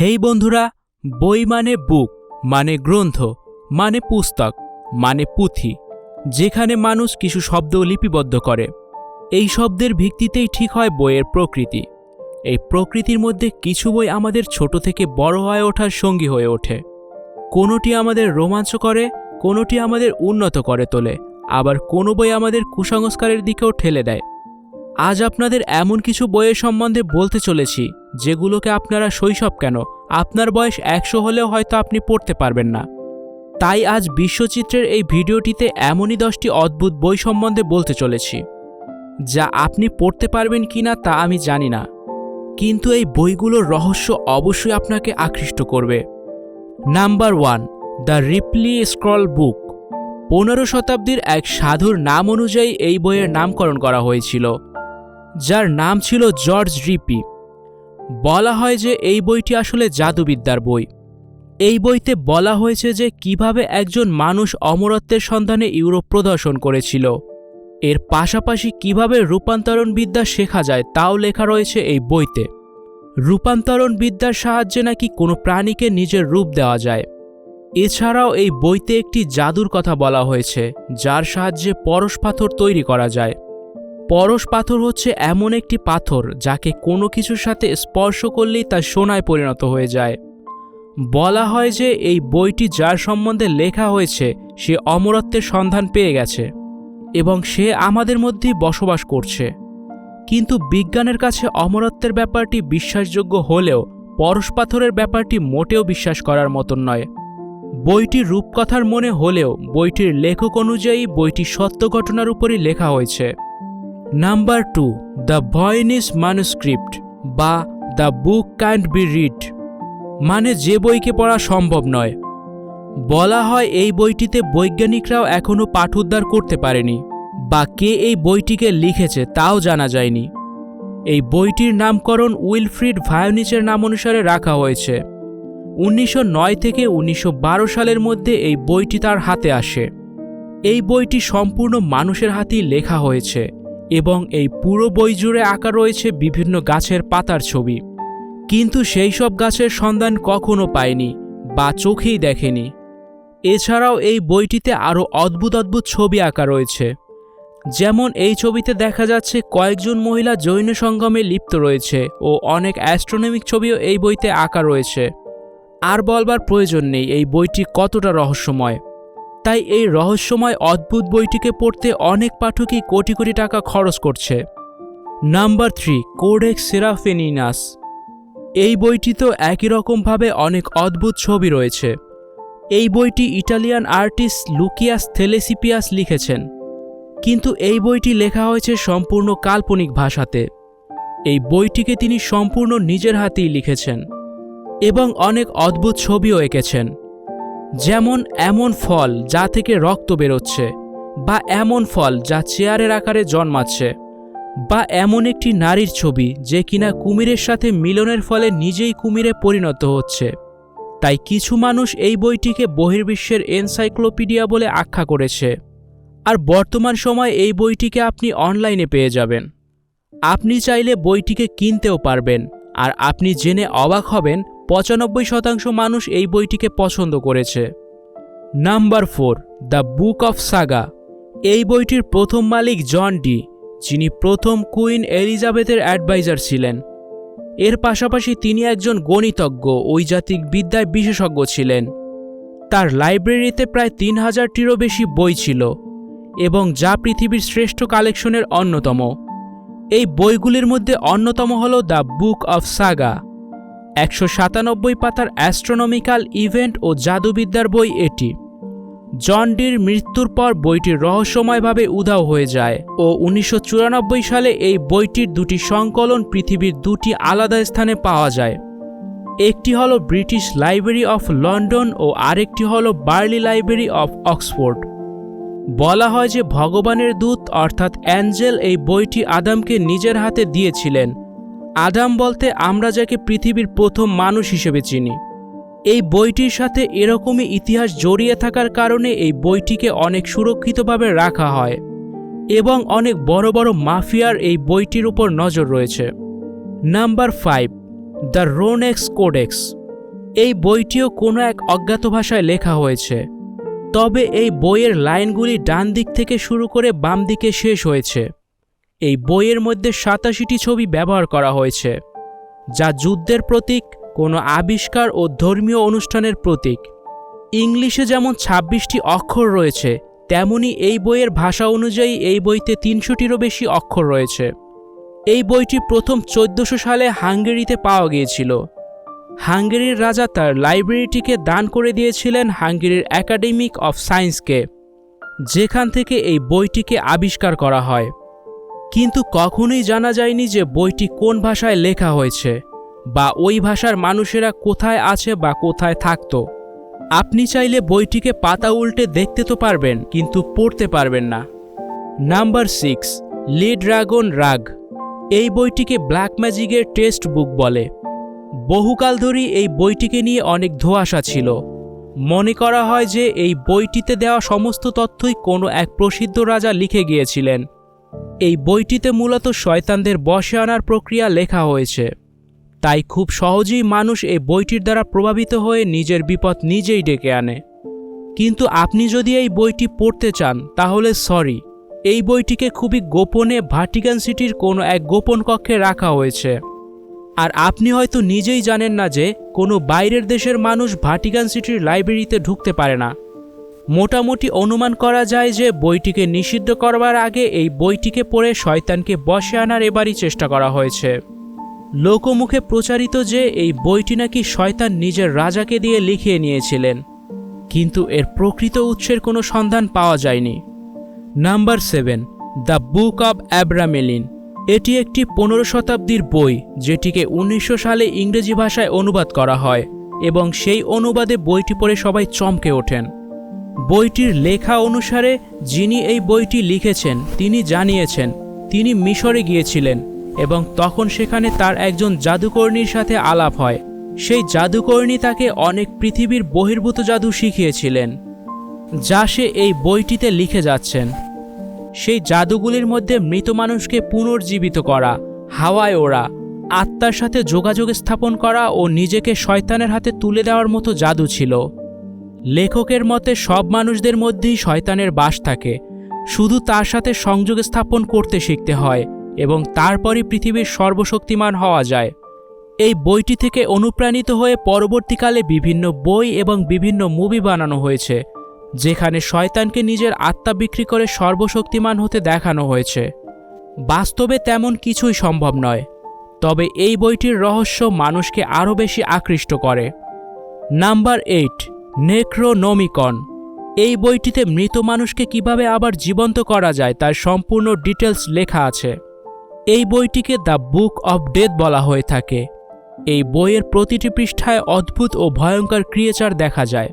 হেই বন্ধুরা, বই মানে বুক মানে গ্রন্থ মানে পুস্তক মানে পুঁথি, যেখানে মানুষ কিছু শব্দ লিপিবদ্ধ করে। এই শব্দের ভিত্তিতেই ঠিক হয় বইয়ের প্রকৃতি। এই প্রকৃতির মধ্যে কিছু বই আমাদের ছোট থেকে বড় হয়ে ওঠার সঙ্গী হয়ে ওঠে। কোনোটি আমাদের রোমাঞ্চ করে, কোনোটি আমাদের উন্নত করে তোলে, আবার কোনো বই আমাদের কুসংস্কারের দিকেও ঠেলে দেয়। আজ আপনাদের এমন কিছু বইয়ের সম্বন্ধে বলতে চলেছি, যেগুলোকে আপনারা শৈশব কেন? আপনার বয়স একশো হলেও হয়তো আপনি পড়তে পারবেন না। তাই আজ বিশ্বচিত্রের এই ভিডিওটিতে এমনই দশটি অদ্ভুত বই সম্বন্ধে বলতে চলেছি, যা আপনি পড়তে পারবেন কি না তা আমি জানি না। কিন্তু এই বইগুলোর রহস্য অবশ্যই আপনাকে আকৃষ্ট করবে। Number one, the Ripley scroll book. পনেরো শতাব্দীর এক সাধুর নাম অনুযায়ী এই বইয়ের নামকরণ করা হয়েছিল। যার নাম ছিল জর্জ রিপি। বলা হয় যে এই বইটি আসলে জাদুবিদ্যার বই। এই বইতে বলা হয়েছে যে কীভাবে একজন মানুষ অমরত্বের সন্ধানে ইউরোপ প্রদর্শন করেছিল। এর পাশাপাশি কীভাবে রূপান্তরণ বিদ্যা শেখা যায় তাও লেখা রয়েছে এই বইতে। রূপান্তরণ বিদ্যার সাহায্যে নাকি কোনো প্রাণীকে নিজের রূপ দেওয়া যায়। এছাড়াও এই বইতে একটি জাদুর কথা বলা হয়েছে, যার সাহায্যে পরশ পাথর তৈরি করা যায়। পরশ পাথর হচ্ছে এমন একটি পাথর যাকে কোনো কিছুর সাথে স্পর্শ করলেই তা সোনায় পরিণত হয়ে যায়। বলা হয় যে এই বইটি যার সম্বন্ধে লেখা হয়েছে, সে অমরত্বের সন্ধান পেয়ে গেছে এবং সে আমাদের মধ্যেই বসবাস করছে। কিন্তু বিজ্ঞানের কাছে অমরত্বের ব্যাপারটি বিশ্বাসযোগ্য হলেও পরশ পাথরের ব্যাপারটি মোটেও বিশ্বাস করার মতন নয়। বইটি রূপকথার মনে হলেও বইটির লেখক অনুযায়ী বইটি সত্য ঘটনার উপরই লেখা হয়েছে। Number two the Voynich manuscript বা the book can't be read মানে যে বইকে পড়া সম্ভব নয়। বলা হয় এই বইটিতে বৈজ্ঞানিকরাও এখনও পাঠোদ্ধার করতে পারেনি বা কে এই বইটিকে লিখেছে তাও জানা যায়নি। এই বইটির নামকরণ উইলফ্রিড ভায়োনিচের নাম অনুসারে রাখা হয়েছে। উনিশশো নয় থেকে উনিশশো বারো সালের মধ্যে এই বইটি তার হাতে আসে। এই বইটি সম্পূর্ণ মানুষের হাতেই লেখা হয়েছে। এবং এই পুরো বই জুড়ে আঁকা রয়েছে বিভিন্ন গাছের পাতার ছবি। কিন্তু সেই সব গাছের সন্ধান কখনো পায়নি বা চোখেই দেখেনি। এছাড়াও এই বইটিতে আরও অদ্ভুত অদ্ভুত ছবি আঁকা রয়েছে। যেমন এই ছবিতে দেখা যাচ্ছে কয়েকজন মহিলা জৈন সঙ্গমে লিপ্ত রয়েছে ও অনেক অ্যাস্ট্রোনমিক ছবিও এই বইতে আঁকা রয়েছে। আর বলবার প্রয়োজন নেই, এই বইটি কতটা রহস্যময়। তাই এই রহস্যময় অদ্ভুত বইটিকে পড়তে অনেক পাঠকই কোটি কোটি টাকা খরচ করছে। Number three codex Seraphinianus. এই বইটি তো একই রকমভাবে অনেক অদ্ভুত ছবি রয়েছে। এই বইটি ইটালিয়ান আর্টিস্ট লুকিয়াস থেলেসিপিয়াস লিখেছেন। কিন্তু এই বইটি লেখা হয়েছে সম্পূর্ণ কাল্পনিক ভাষাতে। এই বইটিকে তিনি সম্পূর্ণ নিজের হাতেই লিখেছেন এবং অনেক অদ্ভুত ছবিও এঁকেছেন। যেমন এমন ফল যা থেকে রক্ত বেরোচ্ছে, বা এমন ফল যা চেয়ারের আকারে জন্মাচ্ছে, বা এমন একটি নারীর ছবি যে কিনা কুমিরের সাথে মিলনের ফলে নিজেই কুমিরে পরিণত হচ্ছে। তাই কিছু মানুষ এই বইটিকে বহির্বিশ্বের এনসাইক্লোপিডিয়া বলে আখ্যা করেছে। আর বর্তমান সময় এই বইটিকে আপনি অনলাইনে পেয়ে যাবেন। আপনি চাইলে বইটিকে কিনতেও পারবেন, আর আপনি জেনে অবাক হবেন পঁচানব্বই শতাংশ মানুষ এই বইটিকে পছন্দ করেছে। Number four, the book of Soyga. এই বইটির প্রথম মালিক জন ডি, যিনি প্রথম কুইন এলিজাবেথের অ্যাডভাইজার ছিলেন। এর পাশাপাশি তিনি একজন গণিতজ্ঞ, ঐজাতিক বিদ্যায় বিশেষজ্ঞ ছিলেন। তার লাইব্রেরিতে প্রায় তিন হাজারটিরও বেশি বই ছিল এবং যা পৃথিবীর শ্রেষ্ঠ কালেকশনের অন্যতম। এই বইগুলির মধ্যে অন্যতম হল দ্য বুক অফ সাগা। একশো সাতানব্বই পাতার অ্যাস্ট্রোনমিক্যাল ইভেন্ট ও জাদুবিদ্যার বই এটি। জন ডির মৃত্যুর পর বইটি রহস্যময়ভাবে উধাও হয়ে যায় ও উনিশশো চুরানব্বই সালে এই বইটির দুটি সংকলন পৃথিবীর দুটি আলাদা স্থানে পাওয়া যায়। একটি হল ব্রিটিশ লাইব্রেরি অফ লন্ডন ও আরেকটি হল বার্লি লাইব্রেরি অফ অক্সফোর্ড। বলা হয় যে ভগবানের দূত অর্থাৎ অ্যাঞ্জেল এই বইটি আদামকে নিজের হাতে দিয়েছিলেন। আদাম বলতে আমরা যাকে পৃথিবীর প্রথম মানুষ হিসেবে চিনি। এই বইটির সাথে এরকমই ইতিহাস জড়িয়ে থাকার কারণে এই বইটিকে অনেক সুরক্ষিতভাবে রাখা হয় এবং অনেক বড় বড় মাফিয়ার এই বইটির উপর নজর রয়েছে। Number five, the Rohonc codex. এই বইটিও কোনো এক অজ্ঞাত ভাষায় লেখা হয়েছে। তবে এই বইয়ের লাইনগুলি ডান দিক থেকে শুরু করে বাম দিকে শেষ হয়েছে। এই বইয়ের মধ্যে সাতাশিটি ছবি ব্যবহার করা হয়েছে, যা যুদ্ধের প্রতীক, কোনো আবিষ্কার ও ধর্মীয় অনুষ্ঠানের প্রতীক। ইংলিশে যেমন ছাব্বিশটি অক্ষর রয়েছে, তেমনি এই বইয়ের ভাষা অনুযায়ী এই বইতে তিনশোটিরও বেশি অক্ষর রয়েছে। এই বইটি প্রথম চোদ্দশো সালে হাঙ্গেরিতে পাওয়া গিয়েছিল। হাঙ্গেরির রাজা তার লাইব্রেরিটিকে দান করে দিয়েছিলেন হাঙ্গেরির একাডেমিক অফ সায়েন্সকে, যেখান থেকে এই বইটিকে আবিষ্কার করা হয়। কিন্তু কখনোই জানা যায়নি যে বইটি কোন ভাষায় লেখা হয়েছে বা ওই ভাষার মানুষেরা কোথায় আছে বা কোথায় থাকত। আপনি চাইলে বইটিকে পাতা উল্টে দেখতে তো পারবেন, কিন্তু পড়তে পারবেন না। নাম্বার সিক্স, লি ড্রাগন রাগ। এই বইটিকে ব্ল্যাক ম্যাজিকের টেস্ট বুক বলে। বহুকাল ধরেই এই বইটিকে নিয়ে অনেক ধোঁয়াশা ছিল। মনে করা হয় যে এই বইটিতে দেওয়া সমস্ত তথ্যই কোনো এক প্রসিদ্ধ রাজা লিখে গিয়েছিলেন। এই বইটিতে মূলত শয়তানদের বসে আনার প্রক্রিয়া লেখা হয়েছে। তাই খুব সহজেই মানুষ এই বইটির দ্বারা প্রভাবিত হয়ে নিজের বিপদ নিজেই ডেকে আনে। কিন্তু আপনি যদি এই বইটি পড়তে চান, তাহলে সরি, এই বইটিকে খুবই গোপনে ভাটিকান সিটির কোনো এক গোপন কক্ষে রাখা হয়েছে। আর আপনি হয়তো নিজেই জানেন না যে কোনো বাইরের দেশের মানুষ ভাটিকান সিটির লাইব্রেরিতে ঢুকতে পারে না। মোটামুটি অনুমান করা যায় যে বইটিকে নিষিদ্ধ করবার আগে এই বইটিকে পড়ে শয়তানকে বসে আনার এবারই চেষ্টা করা হয়েছে। লোকমুখে প্রচারিত যে এই বইটি নাকি শয়তান নিজের রাজাকে দিয়ে লিখিয়ে নিয়েছিলেন, কিন্তু এর প্রকৃত উৎসের কোনো সন্ধান পাওয়া যায়নি। Number seven, the book of Abramelin. এটি একটি পনেরো শতাব্দীর বই, যেটিকে উনিশশো সালে ইংরেজি ভাষায় অনুবাদ করা হয়, এবং সেই অনুবাদে বইটি পড়ে সবাই চমকে ওঠেন। বইটির লেখা অনুসারে যিনি এই বইটি লিখেছেন, তিনি জানিয়েছেন, তিনি মিশরে গিয়েছিলেন এবং তখন সেখানে তার একজন জাদুকর্ণীর সাথে আলাপ হয়। সেই জাদুকর্ণী তাকে অনেক পৃথিবীর বহির্ভূত জাদু শিখিয়েছিলেন, যা সে এই বইটিতে লিখে যাচ্ছেন। সেই জাদুগুলির মধ্যে মৃত মানুষকে পুনর্জীবিত করা, হাওয়ায় ওড়া, আত্মার সাথে যোগাযোগ স্থাপন করা ও নিজেকে শয়তানের হাতে তুলে দেওয়ার মতো জাদু ছিল। লেখকের মতে সব মানুষদের মধ্যেই শয়তানের বাস থাকে। শুধু তার সাথে সংযোগ স্থাপন করতে শিখতে হয় এবং তারপরই পৃথিবীর সর্বশক্তিমান হওয়া যায়। এই বইটি থেকে অনুপ্রাণিত হয়ে পরবর্তীকালে বিভিন্ন বই এবং বিভিন্ন মুভি বানানো হয়েছে, যেখানে শয়তানকে নিজের আত্মা বিক্রি করে সর্বশক্তিমান হতে দেখানো হয়েছে। বাস্তবে তেমন কিছুই সম্ভব নয়, তবে এই বইটির রহস্য মানুষকে আরও বেশি আকৃষ্ট করে। Number eight Necronomicon. এই বইটিতে মৃত মানুষকে কীভাবে আবার জীবন্ত করা যায় তার সম্পূর্ণ ডিটেলস লেখা আছে। এই বইটিকে দ্য বুক অব ডেথ বলা হয়ে থাকে। এই বইয়ের প্রতিটি পৃষ্ঠায় অদ্ভুত ও ভয়ঙ্কর ক্রিয়েচার দেখা যায়।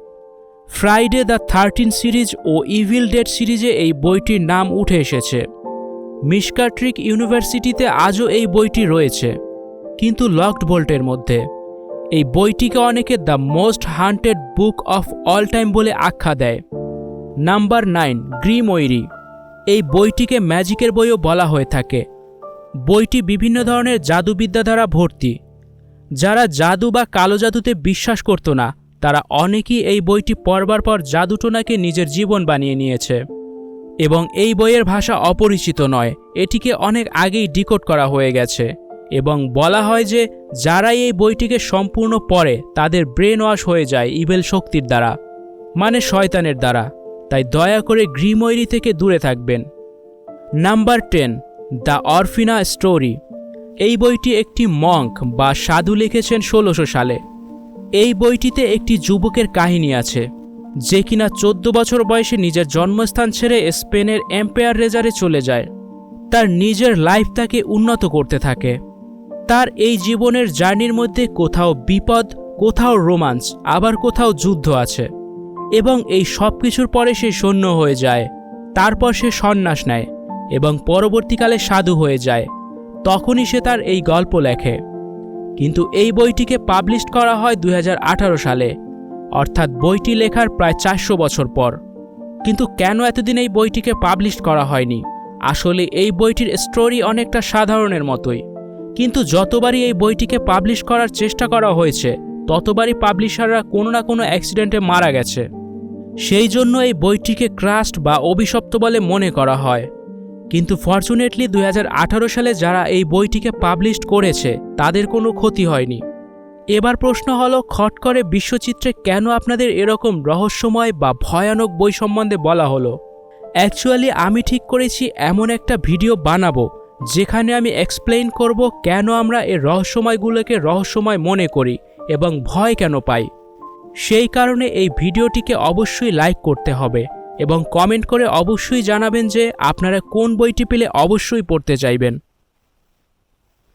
ফ্রাইডে দ্য থার্টিন সিরিজ ও ইভিল ডেড সিরিজে এই বইটির নাম উঠে এসেছে। মিশকাট্রিক ইউনিভার্সিটিতে আজও এই বইটি রয়েছে, কিন্তু লকড বোল্টের মধ্যে। এই বইটিকে অনেকে the most haunted book of all time বলে আখ্যা দেয়। নাম্বার নাইন গ্রিময়রি এই বইটিকে ম্যাজিকের বইও বলা হয়ে থাকে। বইটি বিভিন্ন ধরনের জাদুবিদ্যা দ্বারা ভর্তি। যারা জাদু বা কালো জাদুতে বিশ্বাস করত না, তারা অনেকেই এই বইটি পড়বার পর জাদুটোনাকে নিজের জীবন বানিয়ে নিয়েছে। এবং এই বইয়ের ভাষা অপরিচিত নয়, এটিকে অনেক আগেই ডিকোড করা হয়ে গেছে। এবং বলা হয় যে, যারাই এই বইটিকে সম্পূর্ণ পড়ে, তাদের ব্রেন ওয়াশ হয়ে যায় ইভেল শক্তির দ্বারা মানে শয়তানের দ্বারা। তাই দয়া করে গ্রিময়রি থেকে দূরে থাকবেন। Number ten, the Orphina story. এই বইটি একটি মঙ্ক বা সাধু লিখেছেন ষোলোশো সালে। এই বইটিতে একটি যুবকের কাহিনী আছে, যে কিনা চোদ্দ বছর বয়সে নিজের জন্মস্থান ছেড়ে স্পেনের এম্পায়ার রেজারে চলে যায়। তার নিজের লাইফ তাকে উন্নত করতে থাকে। তার এই জীবনের জার্নির মধ্যে কোথাও বিপদ, কোথাও রোমাঞ্চ, আবার কোথাও যুদ্ধ আছে। এবং এই সব কিছুর পরে সে সৈন্য হয়ে যায়, তারপর সে সন্ন্যাস নেয় এবং পরবর্তীকালে সাধু হয়ে যায়। তখনই সে তার এই গল্প লেখে। কিন্তু এই বইটিকে পাবলিশ করা হয় দু হাজার আঠারো সালে, অর্থাৎ বইটি লেখার প্রায় চারশো বছর পর। কিন্তু কেন এতদিন এই বইটিকে পাবলিশ করা হয়নি? আসলে এই বইটির স্টোরি অনেকটা সাধারণের মতোই। কিন্তু যতবারই এই বইটিকে পাবলিশ করার চেষ্টা করা হয়েছে, ততবারই পাবলিশাররা কোনো না কোনো অ্যাক্সিডেন্টে মারা গেছে। সেই জন্য এই বইটিকে ক্রাস্ট বা অভিশপ্ত বলে মনে করা হয়। কিন্তু ফর্চুনেটলি দু হাজার আঠারো সালে যারা এই বইটিকে পাবলিশ করেছে, তাদের কোনো ক্ষতি হয়নি। এবার প্রশ্ন হলো, খট করে বিশ্বচিত্রে কেন আপনাদের এরকম রহস্যময় বা ভয়ানক বই সম্বন্ধে বলা হলো? অ্যাকচুয়ালি আমি ঠিক করেছি, এমন একটা ভিডিও বানাবো যেখানে আমি এক্সপ্লেইন করব কেন আমরা এই রহস্যময়গুলোকে রহস্যময় মনে করি এবং ভয় কেন পাই। সেই কারণে এই ভিডিওটিকে অবশ্যই লাইক করতে হবে এবং কমেন্ট করে অবশ্যই জানাবেন যে আপনারা কোন বইটি পেলে অবশ্যই পড়তে চাইবেন।